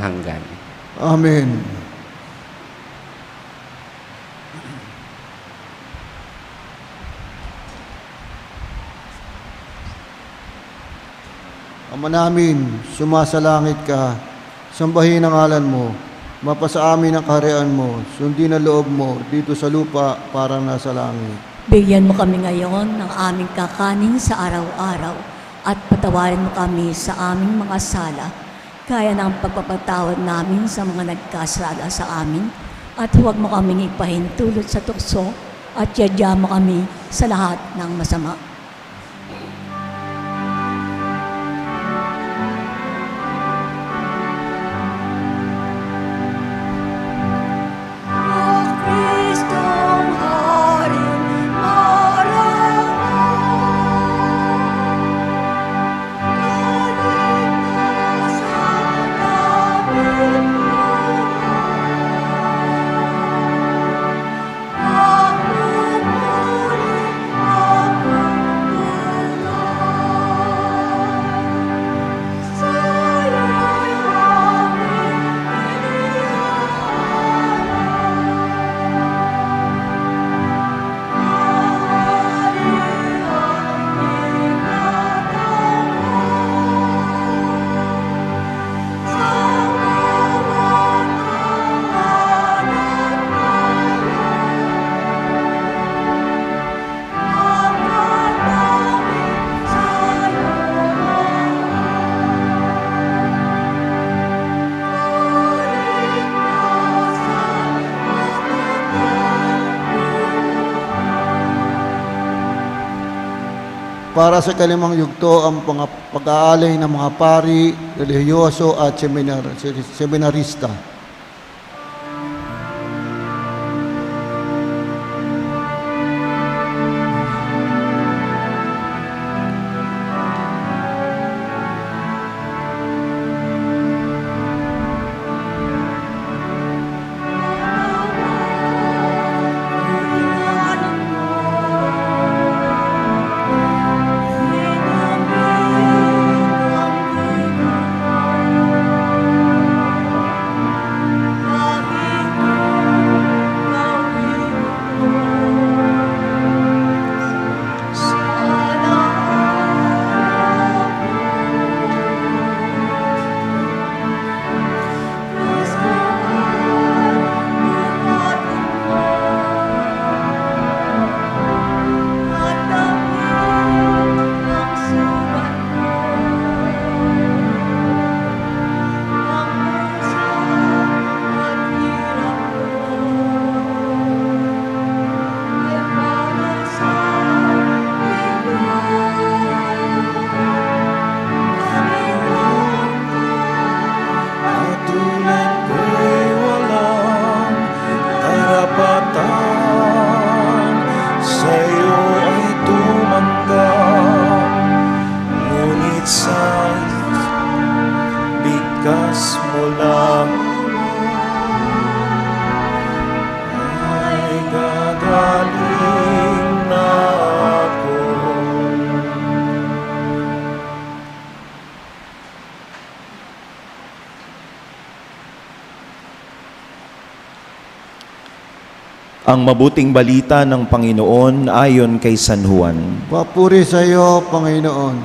hanggan. Amen. Ama namin, sumasalangit ka, sambahin ang ngalan mo, mapasa amin ang kaharian mo, sundin ang loob mo dito sa lupa parang nasa langit. Bigyan mo kami ngayon ng aming kakanin sa araw-araw at patawarin mo kami sa aming mga sala, kaya ng pagpapatawad namin sa mga nagkasala sa amin at huwag mo kaming ipahintulot sa tukso at yadya mo kami sa lahat ng masama. Para sa kalimang yugto ang pag-aalay ng mga pari, relihiyoso at seminar, seminarista. Ang mabuting balita ng Panginoon ayon kay San Juan. Papuri sa iyo, Panginoon.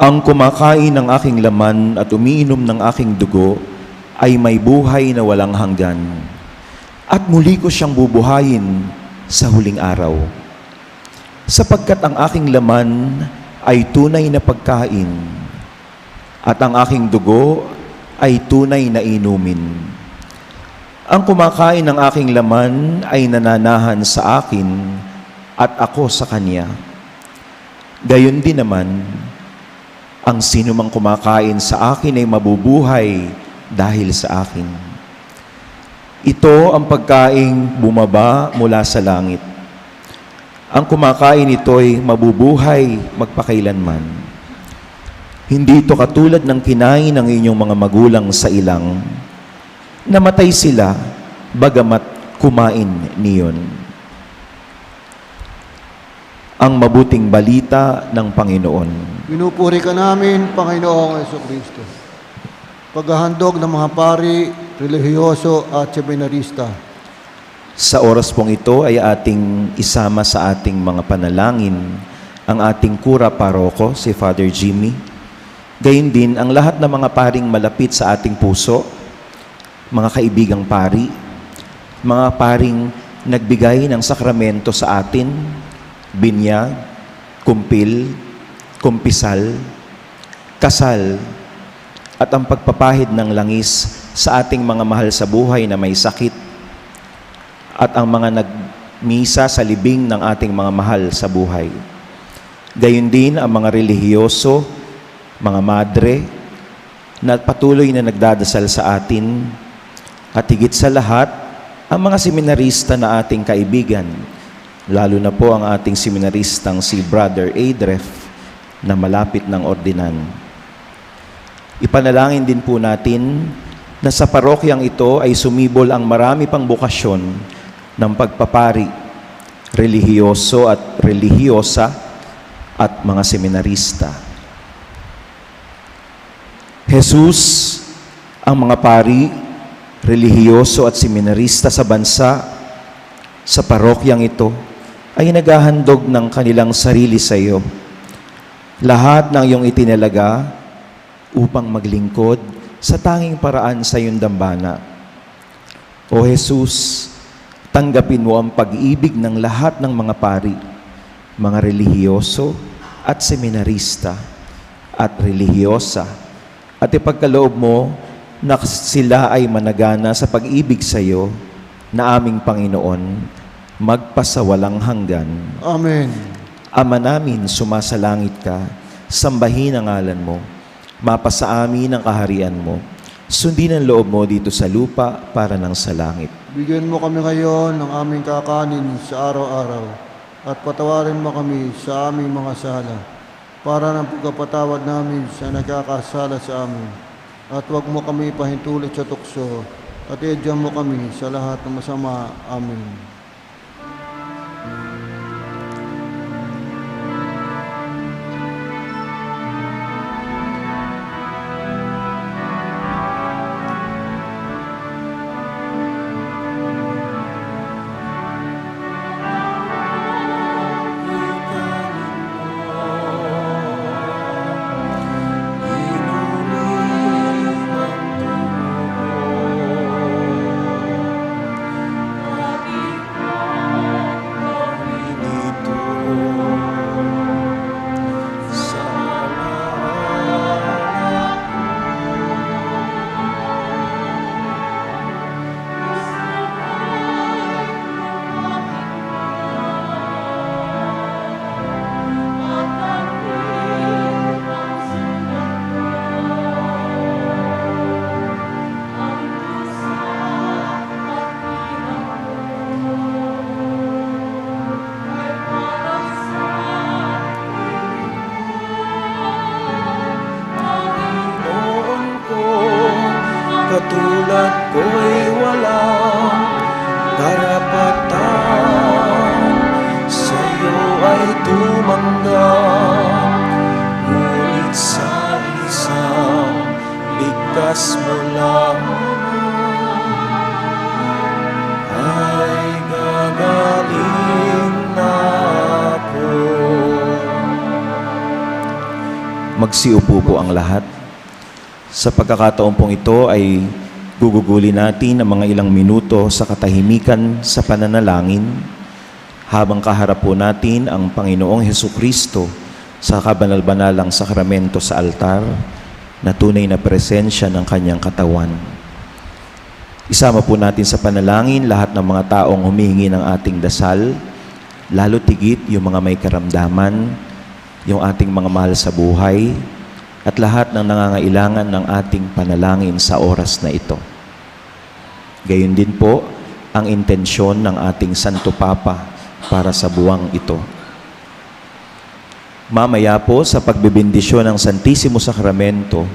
Ang kumakain ng aking laman at umiinom ng aking dugo ay may buhay na walang hanggan. At muli ko siyang bubuhayin sa huling araw. Sapagkat ang aking laman ay tunay na pagkain at ang aking dugo ay tunay na inumin. Ang kumakain ng aking laman ay nananahan sa akin at ako sa kanya. Gayon din naman, ang sinumang kumakain sa akin ay mabubuhay dahil sa akin. Ito ang pagkaing bumaba mula sa langit. Ang kumakain ito ay mabubuhay magpakailanman. Hindi ito katulad ng kinain ng inyong mga magulang sa ilang. Namatay sila, bagamat kumain niyon. Ang mabuting balita ng Panginoon. Pinupuri ka namin, Panginoong Yeso Kristo. Paghahandog ng mga pari, relihiyoso at seminarista. Sa oras pong ito ay ating isama sa ating mga panalangin ang ating kura paroko, si Father Jimmy. Gayun din ang lahat ng mga paring malapit sa ating puso, mga kaibigang pari, mga paring nagbigay ng sakramento sa atin, binyag, kumpil, kumpisal, kasal, at ang pagpapahid ng langis sa ating mga mahal sa buhay na may sakit, at ang mga nagmisa sa libing ng ating mga mahal sa buhay. Gayun din ang mga relihiyoso, mga madre, na patuloy na nagdadasal sa atin, at higit sa lahat, ang mga seminarista na ating kaibigan, lalo na po ang ating seminaristang si Brother Adref na malapit ng ordinan. Ipanalangin din po natin na sa parokyang ito ay sumibol ang marami pang bukasyon ng pagpapari, relihiyoso at relihiyosa at mga seminarista. Jesus, ang mga pari, relihiyoso at seminarista sa bansa, sa parokyang ito, ay naghahandog ng kanilang sarili sa iyo. Lahat ng iyong itinalaga upang maglingkod sa tanging paraan sa iyong dambana. O Jesus, tanggapin mo ang pag-ibig ng lahat ng mga pari, mga relihiyoso at seminarista at relihiyosa at ipagkaloob mo na sila ay managana sa pag-ibig sa iyo na aming Panginoon magpasawalang hanggan. Amen. Ama namin, sumasalangit ka, sambahin ang ngalan mo, mapasa amin ang kaharian mo, sundin ang loob mo dito sa lupa para ng sa langit. Bigyan mo kami ngayon ng aming kakanin sa araw-araw at patawarin mo kami sa aming mga sala para ng pagkapatawad namin sa nagkakasala sa amin. At huwag mo kami pahintulit sa tukso at iadyan mo kami sa lahat ng masama. Amen. Magsiupo po ang lahat. Sa pagkakataon pong ito ay guguguli natin ang mga ilang minuto sa katahimikan sa pananalangin habang kaharap po natin ang Panginoong Heso Kristo sa kabanal-banalang sakramento sa altar na tunay na presensya ng kanyang katawan. Isama po natin sa panalangin lahat ng mga taong humihingi ng ating dasal, lalo tigit yung mga may karamdaman, yung ating mga mahal sa buhay, at lahat ng nangangailangan ng ating panalangin sa oras na ito. Gayon din po ang intensyon ng ating Santo Papa para sa buwang ito. Mamaya po sa pagbibindisyon ng Santissimo Sacramento,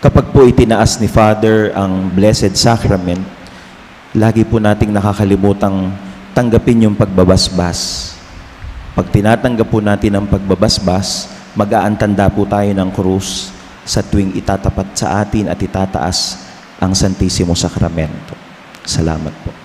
kapag po itinaas ni Father ang Blessed Sacrament, lagi po nating nakakalimutang tanggapin yung pagbabasbas. Pag tinatanggap po natin ang pagbabasbas, mag-aantanda po tayo ng krus sa tuwing itatapat sa atin at itataas ang Santissimo Sacramento. Salamat po.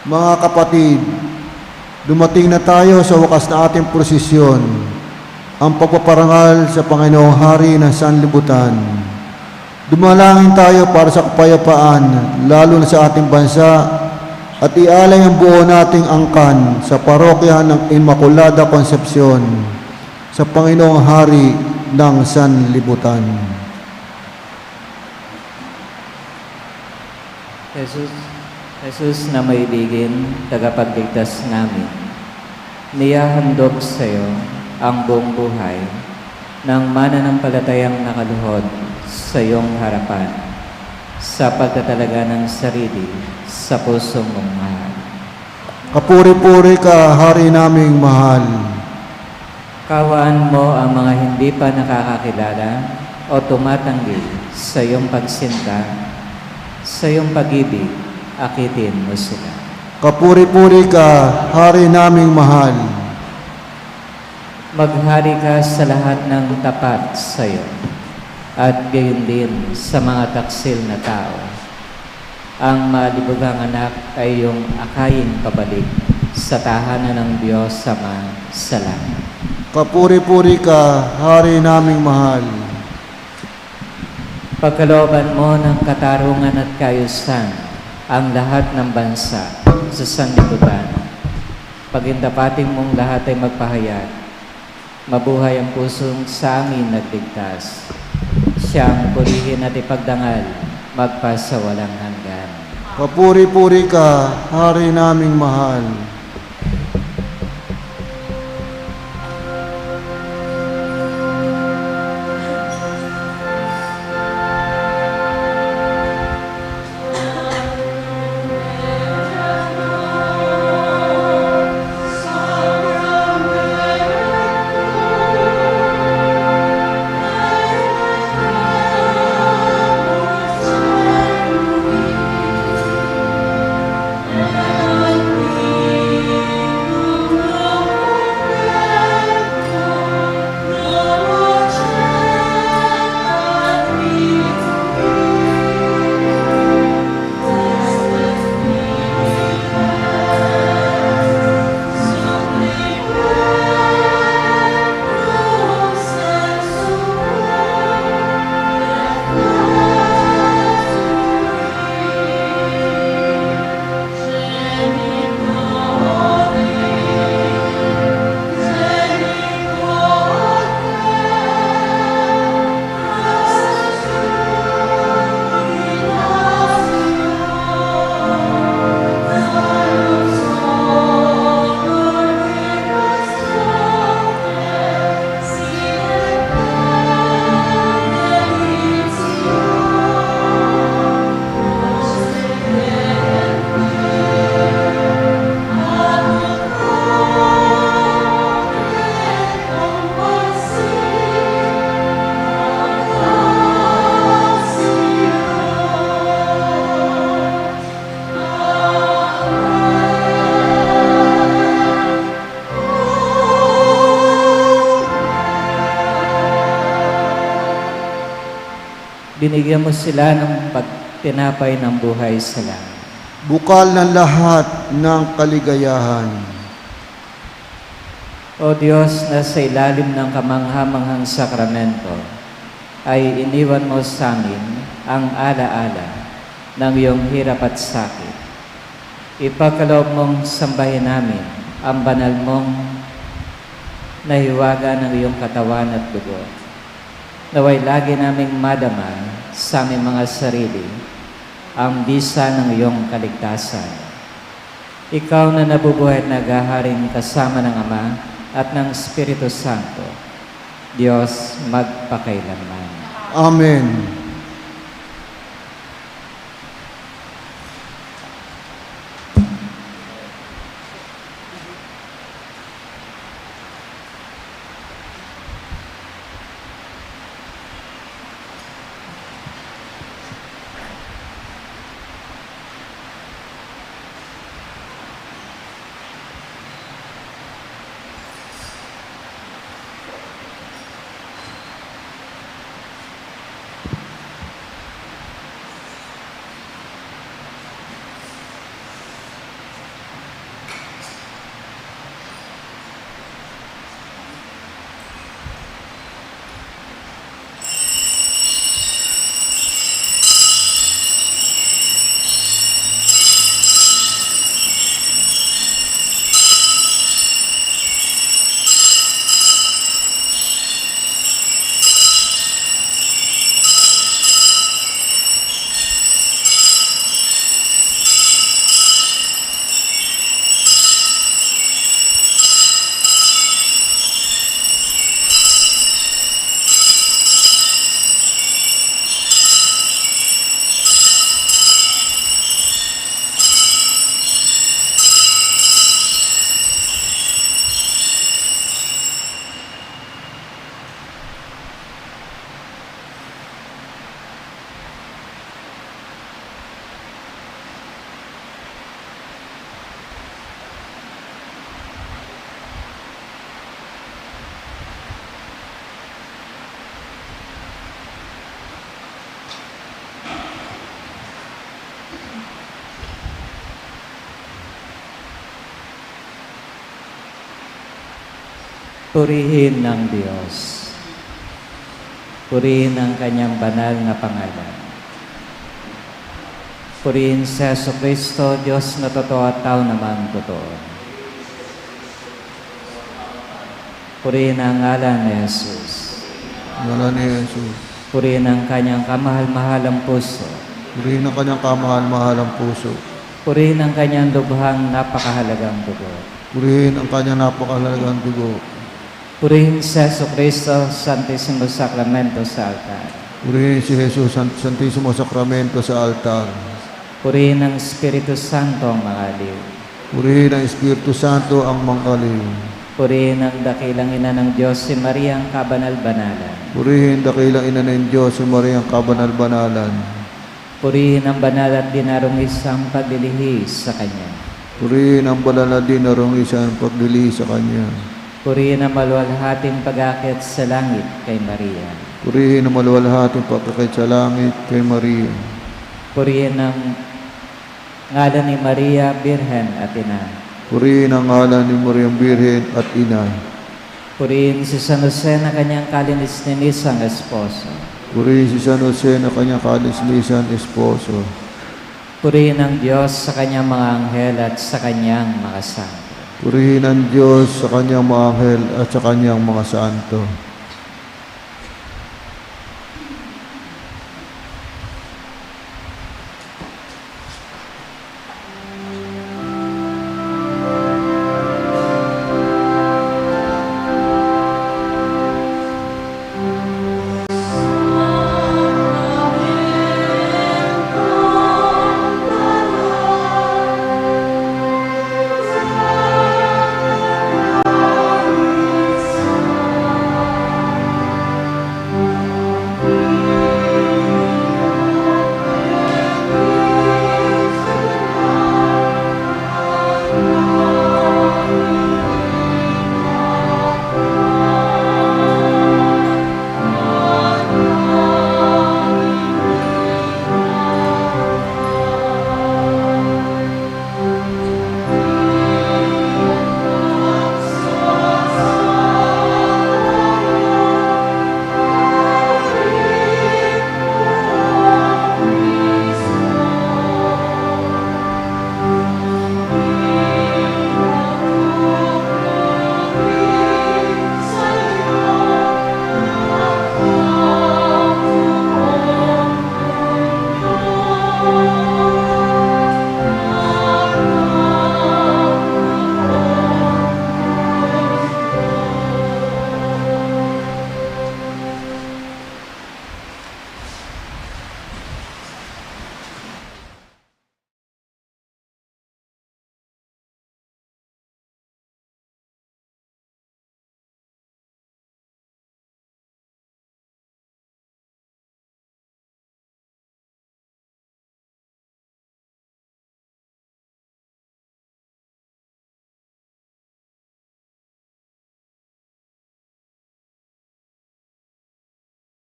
Mga kapatid, dumating na tayo sa wakas na ating prosesyon, ang pagpaparangal sa Panginoong Hari ng Sanlibutan. Dumalangin tayo para sa kapayapaan, lalo na sa ating bansa, at ialay ang buo nating angkan sa parokya ng Immaculada Concepcion sa Panginoong Hari ng Sanlibutan. Jesus, Jesus na maibigin, tagapagligtas namin, niyahandog sa iyo ang buong buhay ng mananampalatayang nakaluhod sa iyong harapan sa pagtatalaga ng sarili sa pusong mong mahal. Kapuri-puri ka, Hari naming mahal. Kawaan mo ang mga hindi pa nakakakilala o tumatanggi sa iyong pagsinta, sa iyong pag-ibig, akitin mo sila. Kapuri-puri ka, Hari naming mahal. Maghari ka sa lahat ng tapat sa iyo at gayon din sa mga taksil na tao. Ang malibugang anak ay iyong akayin pabalik sa tahanan ng Diyos sa langit. Kapuri-puri ka, Hari naming mahal. Pagkalooban mo ng katarungan at kayusan ang lahat ng bansa sa sanlibutan. Pagindapating mong lahat ay magpahayag. Mabuhay ang pusong sa amin nagligtas. Siyang purihin at ipagdangal magpasawalang hanggan. Kapuri-puri ka, Hari naming mahal. Binigyan mo sila ng pagtinapay ng buhay sa langit. Bukal ng lahat ng kaligayahan. O Diyos na sa ilalim ng kamanghamanghang sakramento, ay iniwan mo sa amin ang alaala ng iyong hirap at sakit. Ipagkaloob mong sambahin namin ang banal mong nahiwaga ng iyong katawan at dugo. Naway lagi naming madama sa aming mga sarili ang bisa ng iyong kaligtasan. Ikaw na nabubuhay at naghaharing kasama ng Ama at ng Espiritu Santo, Diyos magpakailanman. Amen. Purihin ng Diyos. Purihin ang kanyang banal na pangalan. Purihin si Yeso Kristo, Diyos na totoo at tao naman totoo. Purihin ang ngalan ni Jesus. Ngala ni Jesus. Purihin ang kanyang kamahal-mahalang puso. Purihin ang kanyang kamahal-mahalang puso. Purihin ang kanyang lubhang napakahalagang dugo. Purihin ang kanyang napakahalagang dugo. Purihin si Yeso Kristo, Santissimo Sacramento sa altar. Purihin si Jesus sa Santissimo Sacramento sa altar. Purihin ang Espiritu Santo ang mga aliw. Purihin ang Espiritu Santo ang mangaliw. Purihin ang dakilang ina ng Diyos, si Maria ang kabanal-banalan. Purihin dakilang ina ng Diyos si Mariang kabanal-banalan. Purihin ang banal at dinarong isang paglilihis sa Kanya. Purihin ang banal na dinarong isang paglili sa Kanya. Purihin ang maluwalhating pag-akit sa langit kay Maria. Purihin ang maluwalhating pagkakait sa langit kay Maria. Purihin ang ngalan ni Maria, Birhen at Ina. Purihin ang ngalan ni Mariang Birhen at Ina. Purihin si San Jose na kanyang kalinis-linisang esposo. Purihin si San Jose na kanyang kalislisan esposo. Purihin ang Diyos sa kanyang mga anghel at sa kanyang mga santo. Purihin ang Diyos sa kanyang mga anghel at sa kanyang mga santo.